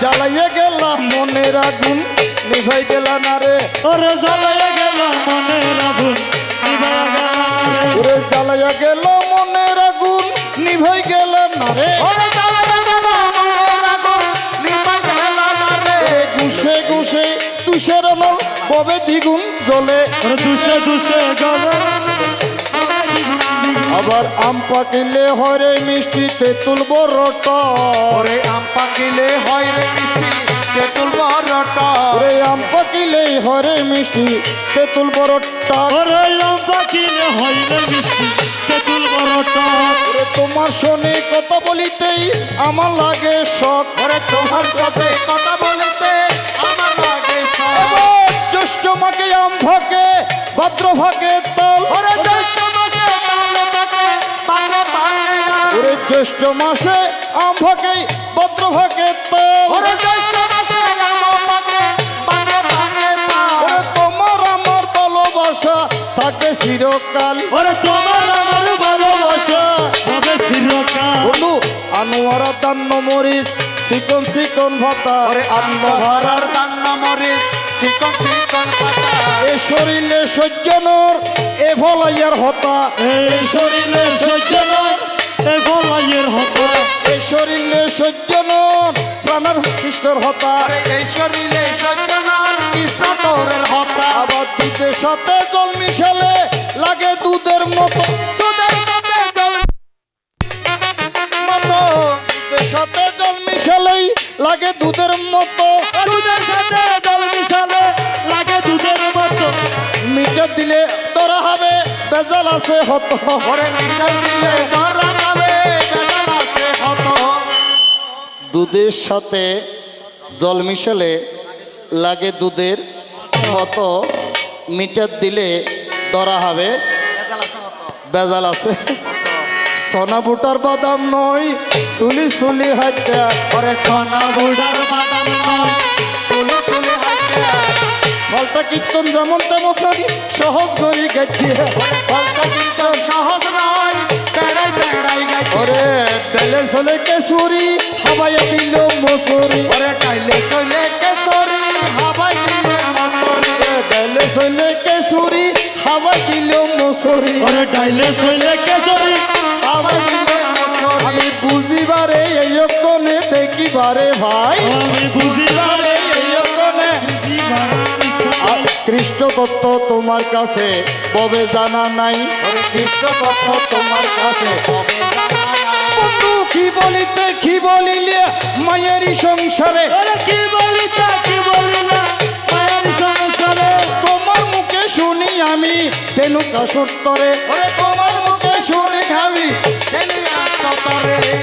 জ্বালাইয়ে গেলাম মনের আগুন নিভাই গেলা না রে। ওরে জ্বালাইয়া গেল মনের আগুন। ওরে জ্বালাইয়া গেল মনের আগুন নিভাই গেলা না রে। গুছে গুছে তুষের মল ববে দ্বিগুণ জ্বলে। ওরে দুষে দুষে গেল আবার আম পাকিলে হরে মিষ্টি তেঁতুল বড়টা ওরে আম পাকিলে হয় রে মিষ্টি তেঁতুল বড়টা ওরে আম পাকিলে হরে মিষ্টি তেঁতুল বড়টা ওরে লম্বা কিনে হইলে মিষ্টি তেঁতুল বড়টা ওরে তোমার শোনে কথা বলিতেই আমার লাগে শখ। ওরে তোমার সাথে কথা বলতে আমার লাগে। আবার জ্যৈষ্ঠ মাকে আম ফাঁকে ভাদ্র ফাঁকে তাল। ওরে জ্যৈষ্ঠ ওরে জ্যৈষ্ঠ মাসে আম ফাঁকে ভাদ্র ওরে জ্যৈষ্ঠ মাসে বাংলা বাংলা ওরে তোমার আমার ভালোবাসা থাকে চিরকাল। ওরে তোমার আমার ভালোবাসা হবে চিরকাল। বন্ধু আনোয়ারা দান্ন মরিস চিকন চিকন ভাতা ওরে আন্নভারার দান্ন মরে চিকন চিকন পাতা। এ শরীরে সজ্জনর এ ভলাইয়ার হতা। এই শরীরে সহ্য বলাইয়ের হতো। এ শরীরে সজ্জনর প্রাণের কৃষ্ণর হতা। এই শরীরে কৃষ্ণ তোরের হতা। আবার দুধের সাথে জল মিশালে লাগে দুধের মতো। দুধের সাথে জল মতো। দুধের সাথে জল মিশালেই লাগে দুধের মতো। দুধের সাথে জল মিশালে লাগে দুধের মতো। মিটার দিলে তোরা হবে বেজাল আছে হতো। ওরে দিলে ধরা দুধের সাথে জল মিশালে লাগে দুধের মতো মিটার দিলে ধরা হবে। বেজাল আছে সোনা বুটার বাদাম নয় সুলি সুলি হাত্যা ওরে সোনা বুড়ার বাদাম নয় চুলে চুলে ফলটা কীর্তন যেমন তেমন সহজ করি গাইতে ফলটা কীর্তন সহজ নয় বেলে চলে কেশুরি দিল মসুরি ওরে টাইলে চলে কেশরী হাবাই দিলে মনসরি বেলে চলে কেশুরি হাবাই দিল মসুরি ওরে ডাইলে সইলে কেশরী হাবাই দিল আমি বুঝিবারে এই অকনে দেখিবারে ভাই। আমি বুঝিবারে এই আর কৃষ্ণ তত্ত্ব তোমার কাছে ববে জানা নাই। কৃষ্ণ তত্ত্ব তোমার কাছে কবে। বন্ধু কি বলিতে কি বলিলে মায়েরই সংসারে? কি বলি তা কি বলি না মায়ের সংসারে? তোমার মুখে শুনি আমি তেনুকা সত্তরে। ওরে তোমার মুখে শুনি আমি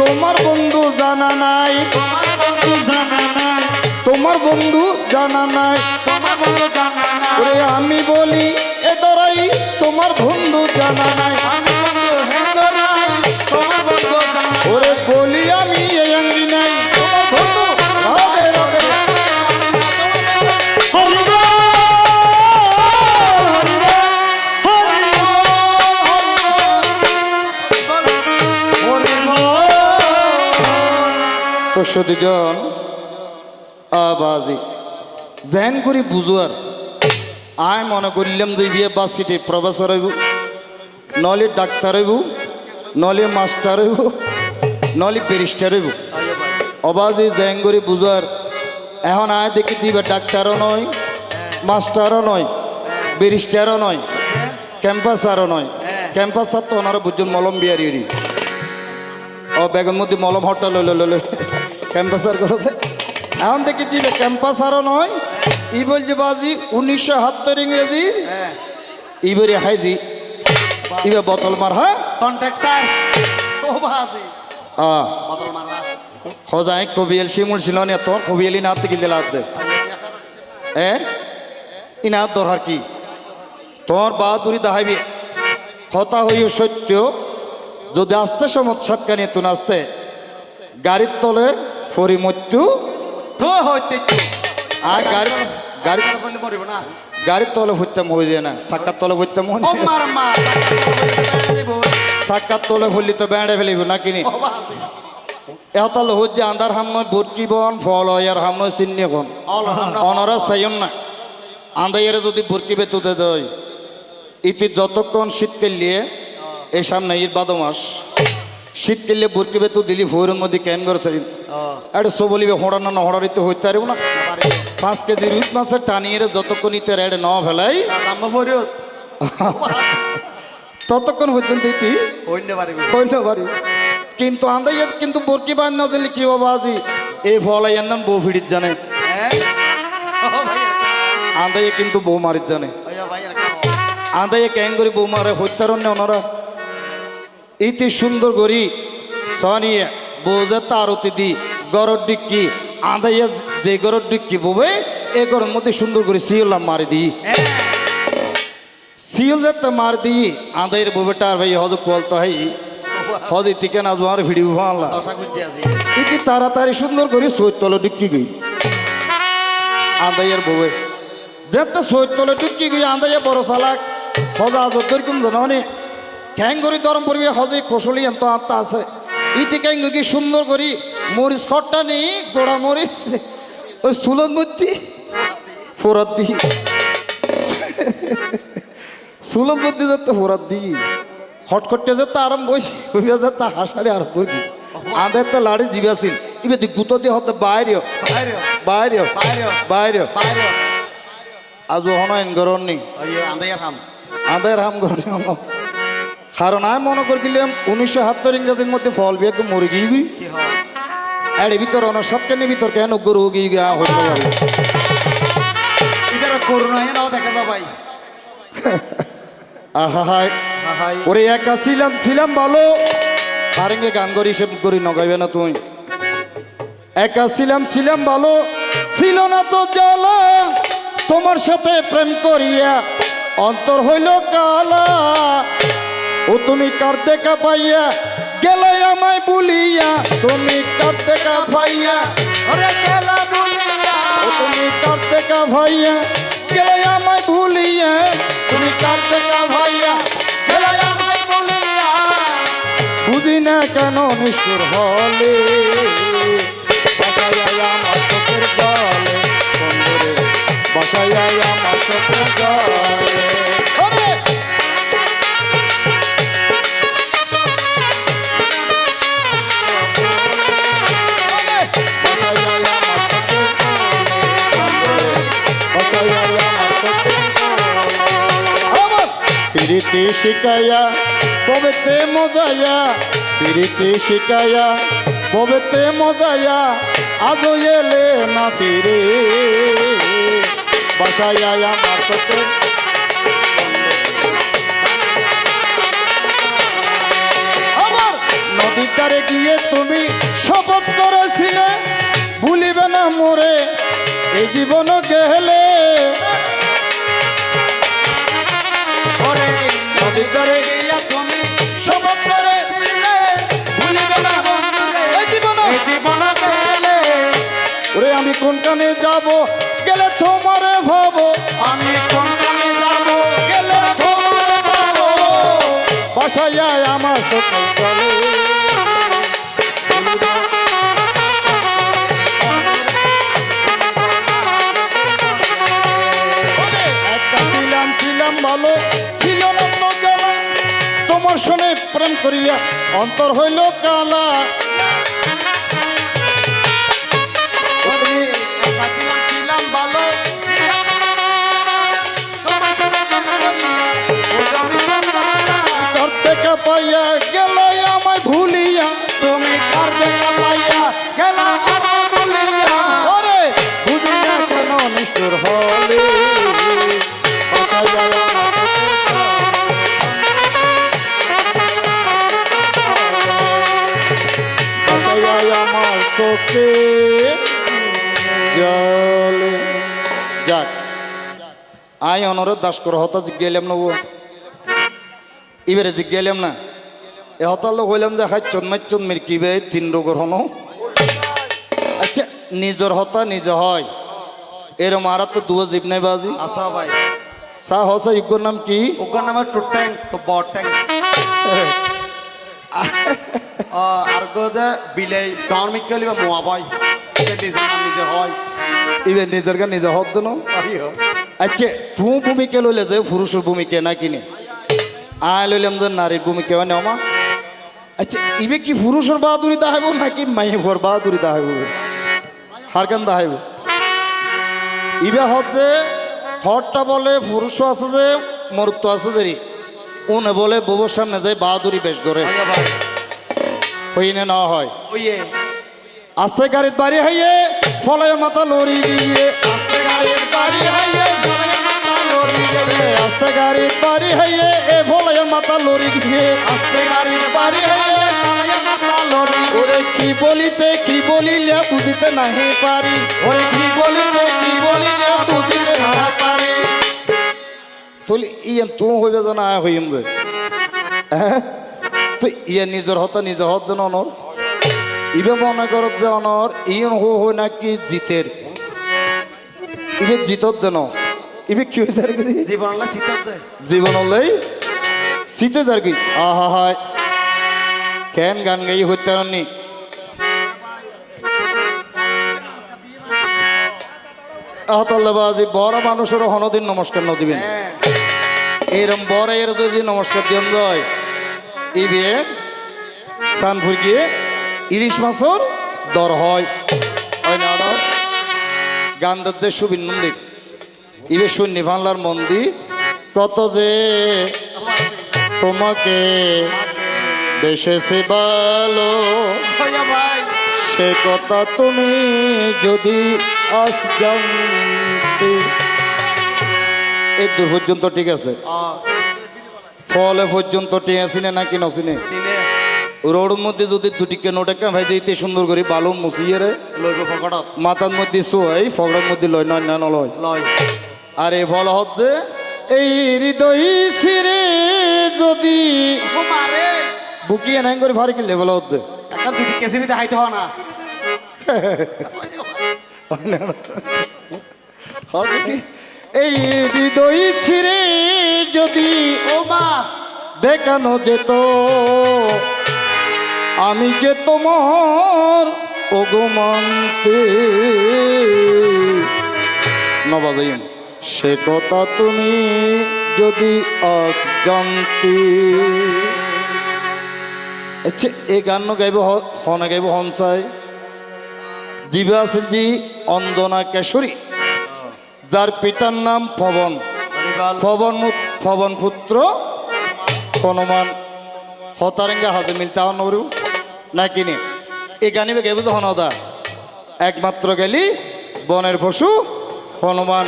তোমার বন্ধু জানা নাই। তোমার বন্ধু জানা নাই। তোমার বন্ধু জানা নাই। তোমার বন্ধু জানা না ওরে আমি বলি এ দরাই তোমার বন্ধু জানা নাই। তো সতীজন আবাজি। জেন করি বুঝুয়ার আয় মনে করলাম যে বিয়ে বাস সিটি প্রফেসর হইব, নলে ডাক্তার হইব, নলে মাস্টার হইব, নলে ব্যারিস্টার হইব। অবাজি জেন করি বুঝুয়ার, এখন আয় দেখি দিবে ডাক্তারও নয়, মাস্টারও নয়, ব্যারিস্টারও নয়, ক্যাম্পাসারও নয়। ক্যাম্পাসার তো ওনারা বুঝছেন মলম বিয়ারি ও বেগের মধ্যে মলম হট্টা লইলে লইলে ক্যাম্পাসার দে এখন দেখি দিবে ক্যাম্পাসারও নয়। ই বলছে বাজি উনিশশো হাত্তর ইংরেজি। ইবেরি হাইজি। ইবে বোতল মার হ্যাঁ? কন্ট্রাক্টর। হজাই কবিয়েল শিমুল ছিল না তোর কবিয়েলি না হাত দে এ? ইনার দরকার কি? তোর বাহাদুরি দাহাইবি। কথা হইও সত্য। যদি আসতে সমত সাতকানি তুন আসতে গাড়ির তলে ফরি মৃত্যু। তো হইতে আর গাড়ি গাড়ি বলে মরিব না। গাড়ির তলে ভরতাম হয়ে যায় না সাক্কার তলে ভরতাম ও মার মা সাক্কার তলে ভরলি তো বেড়ে ফেলিব না কিনি এহতাল হচ্ছে আন্দার হামনয় বরকি বন ফল আর হামনয় চিন্নি খন অনরা চাইন না। আন্দাইয়ারে যদি বরকিবে তুদে দেয়। ইতি যতক্ষণ শীত কেলিয়ে এই সামনে ঈদ বাদ মাস শীত কেলিয়ে বরকিবে তো দিলি ভোরের মধ্যে ক্যান করে এটা সো বলিবে হড়ানো না হড়ারিতে হইতে পারব না। পাঁচ কেজি রুট মাছের টানিয়ে যতক্ষণ ইতে রেড ন ফেলাই ততক্ষণ পর্যন্ত ইতি কইতে পারি কিন্তু আন্দাইয়াত কিন্তু বরকি বান না দিলে কি বাবা আজি? এই ফল আইয়ার নাম বউ ফিরিত জানে। আন্দাইয়ে কিন্তু বউ মারিত জানে। আদায়ে ক্যাং করি বউ মারে হত্যারণ্য ওনারা ইতি সুন্দর করি সনিয়ে বউজে তারতি দি গরর ডিক্কি আদাইয়া যে গরর ডিক্কি ববে এ গরর মধ্যে সুন্দর করে সিওলাম মারি দিই। হ্যাঁ সিওল যাতে মার দিই আদাইয়ের বউবেটা আর ভাই হদ কোয়াল তো হাই হদ ইতিকে না জোয়ার ভিডিও ভাঙলা ইতি তাড়াতাড়ি সুন্দর করে সৈতলে ডিক্কি গই। আদাইয়ের বউয়ে যেতে সৈতলে ডিক্কি গই আদাইয়ে বড় সালাক হজা যতর কম জানি খ্যাং করি দরম পড়বি হজে কৌশলী এত আত্মা আছে। ইতি ক্যাং কি সুন্দর করি মরিচ খটটা নেই গোড়া মরিচ ওই সুলত মূর্তি ফোরাত দি সুলত মূর্তি যাতে ফোরাত দি খটখটে যাতে আরম্ভ হইয়া যাতে হাসারে আরম্ভ করি। আদের তো লাড়ি জিবাছিল ইবে তুই গুতো দিয়ে হতে বাইরে বাইরে বাইরে বাইরে বাইরে বাইরে আজ হনাইন গরণ নি ওই আন্দাইয়া খাম আদের হাম গরণ কারণ আমি মনে করছিলাম উনিশশো হাত্তর ইংরেজির মধ্যে ফল বিয়ে মরে গিয়ে কি হয়? এর ভিতর অনেক সবকের ভিতর কেন গরু গিয়ে গিয়া হইতে পারে এটা করোনা নাও দেখা যা ভাই। ওরে একা ছিলাম ছিলাম ভালো। আরেঙ্গে গান করি সে করি নগাইবে না তুই। একা ছিলাম ছিলাম ভালো। ছিল না তো জ্বালা তোমার সাথে প্রেম করিয়া অন্তর হইল কালা। ও তুমি কার দেখা পাইয়া গেলে আমায় বলিয়া তুমি কার দেখা পাইয়া ওরে গেলা বলিয়া। ও তুমি কার দেখা ভাইয়া গেলে আমায় ভুলিয়া তুমি কার দেখা ভাইয়া গেলে আমায় বলিয়া। বুঝি না কেন নিষ্ঠুর হলে বাসায় আমার চোখের জলে বন্ধুরে বাসায় আমার চোখের জলে। প্রীতি শিকায়া ববেতে মজায়া প্রীতি শিকায়া ববেতে মজায়া আজও এলে না ফিরে। বাসায় আমার সাথে। ধারে গিয়ে তুমি শপথ করেছিলে, ভুলিবে না মোরে এই জীবন গেলে। গিয়া তুমি গেলে ওরে আমি কোনখানে যাব? গেলে তোমারে ভাবো। আমি কোন কানে যাব? গেলে তোমারে ভাবো। বাসায় আমার সাথে একটা ছিলাম ছিলাম ভালো। তোমার শোনে প্রেম করিয়া অন্তর হইল কালা। অনর দাস কর হতা জিজ্ঞেলাম না ও। এবারে জিজ্ঞেলাম না। এ হতাল হইলাম যে হাইচন মাইচন মিরকিবে তিন রোগর হনো? আচ্ছা নিজর হতা নিজ হয়। এরম আর তো দুয়া জীব নাই বাজি আচ্ছা ভাই। সা হসা ইগ্গর নাম কি? ওগর নামে টু ট্যাঙ্ক তো ও, আর গো যে বিলেই ধর্মিক কলি বা মোয়া ভাই। নিজে নিজে হয়। ইবে নিজের গান নিজে হদ দেন। আচ্ছা তুই ভূমিকা লইলে যে পুরুষের ভূমিকা না কিনে? আয় লইলাম যে নারীর ভূমিকা মানে আমা আচ্ছা ইবে কি পুরুষের বাহাদুরি দাহাইব নাকি মাইহর বাহাদুরি দাহাইব হার কেন দাহাইব ইবে হচ্ছে হরটা বলে পুরুষও আছে যে মরুত্ব আছে যে। উনে বলে বউর সামনে যায় বাহাদুরি বেশ করে। হইনে না হয়। আস্তে গাড়ির বাড়ি হাইয়ে ফলায় মাথা লড়ি দিয়ে না ইয়ে তু হইবে জানা আয় হইম যে। হ্যাঁ? ইয়ে নিজের হতা নিজে হত দেন অনর। ইবে মনে কর যে অনর, ইয়ন হো হই নাকি জিতের। ইবে জিতত দেন। ইবে কি হয়েছে আর কি জীবন আল্লাহ শীতাতে জীবন হলেই শীতে যার কি? আহা হায়। কেন গান গাই হইতে নি আহতাল্লাবাজি বড় মানুষের হনদিন নমস্কার ন দিবেন। হ্যাঁ। এরম বড় এর যদি নমস্কার দিন যায় ইবে সানফুর গিয়ে ইলিশ মাছর দর হয়? গান সুবিন মন্দির ইবে শূন্য বাংলার মন্দির কত যে তোমাকে বেশেছে ভালো সে কথা তুমি যদি আজ জানতে। এই দূর পর্যন্ত ঠিক আছে। ফলে পর্যন্ত ঠিক আছে না নাকি নসিনে সিনে রোড মধ্যে যদি দুটি কেন টাকা ভাই যেতে সুন্দর করে বালু মুছিয়ে রে। লইব ফকড়ত। মাথার মধ্যে শোয়াই ফগড়ের মধ্যে লয় নয় না নলয়। লয়। আর এই ফল হচ্ছে এই হৃদয় সিরে যদি বুকিয়ে নাই করে ভারি কি লেভেল হচ্ছে। একটা দুটি কেসিনি দেখাইতে হয় না। এই হৃদয় ছিঁড়ে যদি ও মা। দেখানো যেত আমি যে তোমার ওগমানতে নবাজাইম সে কথা তুমি যদি আজ জানতে। আচ্ছা এই গান গাইব হনে গাইব হনসাই জিবা আছে জি অঞ্জনা কেশরী যার পিতার নাম পবন পবন পবন পুত্র হনুমান। হতারেঙ্গা হাজে মিলতে হন নবরু। না কিনে? এই গানিবে গেবু তো হনদা। একমাত্র গেলি বনের পশু, হনুমান।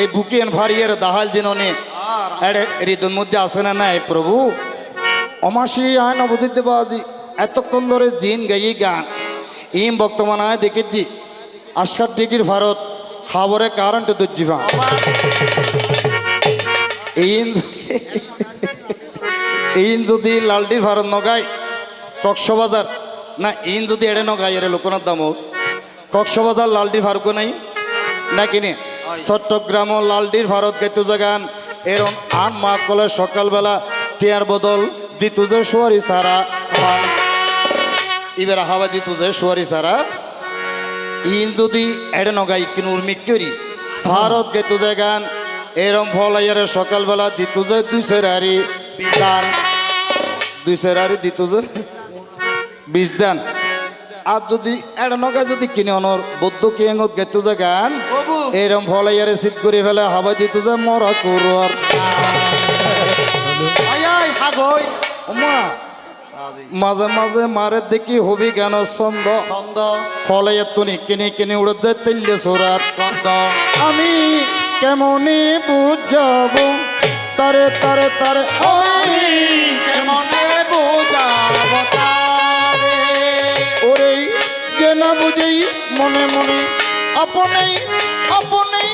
এই বুকিয়েন ভারিয়ের দাহাল জিননে। এড়ে হৃদয়ের মধ্যে আসে না নাই, প্রভু? অমাসি আয় নবদিতে বাদি এতক্ষণ ধরে জিন গাই গান। ইম বর্তমান আয় দেখেছি আজকার ডিগির ভারত খাবরে কারণ তো দুর্জীবা ইন যদি লালটির ভারত নগাই কক্সবাজার না ইন যদি এড়ে নগাই এর লোকনাথ দাম। কক্সবাজার লালটির ভারত নাই? না কিনে? চট্টগ্রাম ও লালটির ভারত গেতু জাগান। এরম আন মা কলে সকালবেলা টিয়ার বদল দিতু যে সোয়ারি সারা। এবার হাওয়া দিতু যে সোয়ারি সারা। ইন যদি এড়ে নগাই, কিনু উর্মিক করি ভারত গেতু জাগান। এরম ফল ফলাইয়ার সকালবেলা দিতু যে দুই সেরারি। দান। দুই সেরারি দিতু বিশ দান। আর যদি এড়ে নগাই যদি কিনে অনর বৌদ্ধ কিয়াঙত গেতু যে গান। এরম ফলাইয়ারে সিট করে ফেলে হাওয়া দিতু যে মরা হাগই মাঝে মাঝে মারে দেখি হবি গান ছন্দ। ছন্দ। ফলে এতনি কিনে কিনে উড়ে দে তেল্লে সোরার। আমি কেমনে বুঝাবো তারে তারে তারে আমি কেমনে ওরে কেনা বুঝেই মনে মনে আপনেই আপনেই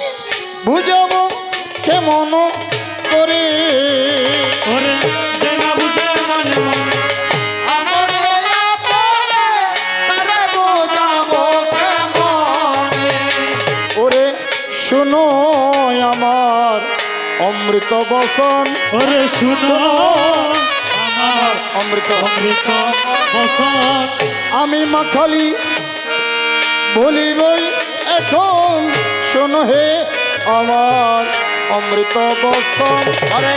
বুঝাবো কেমন করে। ওরে বুঝে মনে মনে ওরে শুনো আমার অমৃত বসন। ওরে শুনো অমৃত অমৃত। আমি মাখালি বলিবই এখন শোনো হে আমার অমৃত বসন। আরে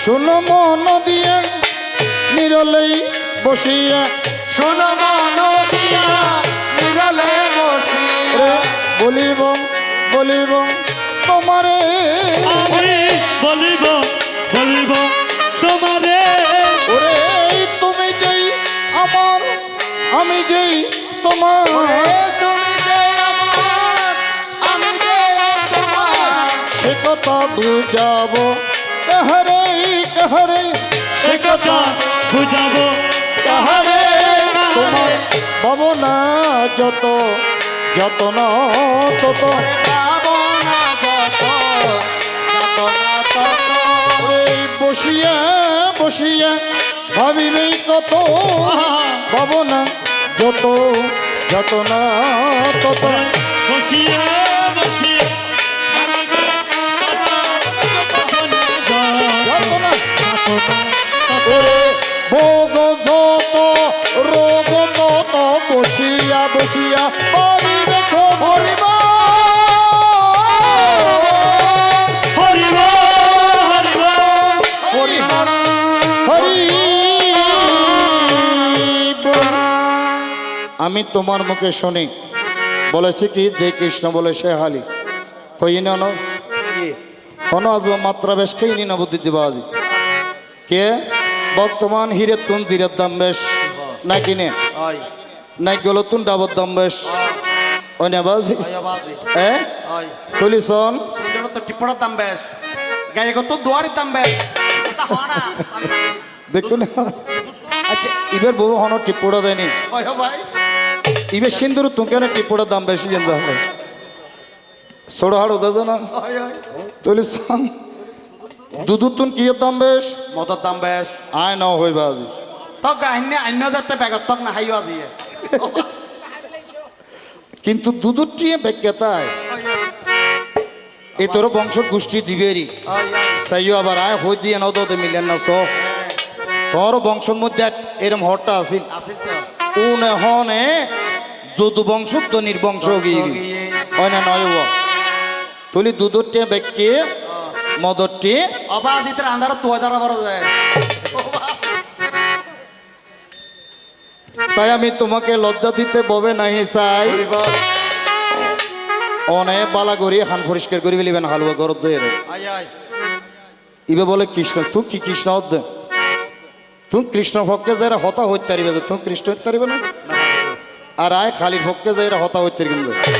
শোনো মন দিয়ে নিরলেই বসিয়া। শোনো মন দিয়া নিরলে বসিয়া। বলিব বলিব তোমারে। আমি বলিব বলিব তোমারে। ওরে তুমি যেই আমার আমি যেই তোমার। সে কথা বুঝাবো কাহারে কাহারে। সে কথা বুঝাবো কাহারে তোমার পাবো না যত যত না তত বসিয়া বসিয়া ভাবিবে কত ভাবনা যত যত না তত বসিয়ে বসিয়ে ভোগ যত রোগ তত বসিয়া বসিয়া হরিব হরিব হরি হরি বল। আমি তোমার মুখে শুনি। বলেছি কি? যে কৃষ্ণ বলে সে হালি। হই না ন কোনো আসব মাত্রা বেশ খেয়ে নি না বুদ্ধি দিবা আজি কে? বর্তমান হিরের তুন জিরের দাম বেশ। না? কিনে ওই নাই গেল তুন ডাবর দাম বেশ। এ? ওই। তুলিসন। সুন্দর তো টিপড়া দাম বেশ। গায়ে কত দুয়ারি দাম বেশ। দেখুন। আচ্ছা এবার বউ হন টিপ্পড়া দেয়নি। সিন্দুর না দাম বেশি হবে হাড়ো না তুলিসন। দুধুর তুন কি দাম বেশ? মদর দাম বেশ। আয় না হই বাজি তো গাইনে অন্য যাতে ব্যাগত তক না হাইও আজি কিন্তু দুধুর টিয়ে বেকেতায় এ তোর বংশ গোষ্ঠী জীবেরই সাইও আবার আয় দিয়ে নদতে মিলেন না সো তোর বংশের মধ্যে এরম আছিল। আসিল উনে হনে যদু বংশ তো নির্বংশ গিয়ে হয় না নয় তুলি দুধুর টিয়ে বেকে মদর টিয়ে অবা আন্ধার তো হাজার বড় যায়। তাই আমি তোমাকে লজ্জা দিতে ববে নাহি চাই অনে বালা করি হান পরিষ্কার করি ফেলিবেন হালুয়া গরত দিয়ে ইবে বলে কৃষ্ণ তুই কি কৃষ্ণ হদ্দে তুই কৃষ্ণ ভক্তে যাই হতা হইতে পারিবে তুই কৃষ্ণ হইতে পারিবে না? আর আয় খালি ভক্তে যাই হতা হইতে কিন্তু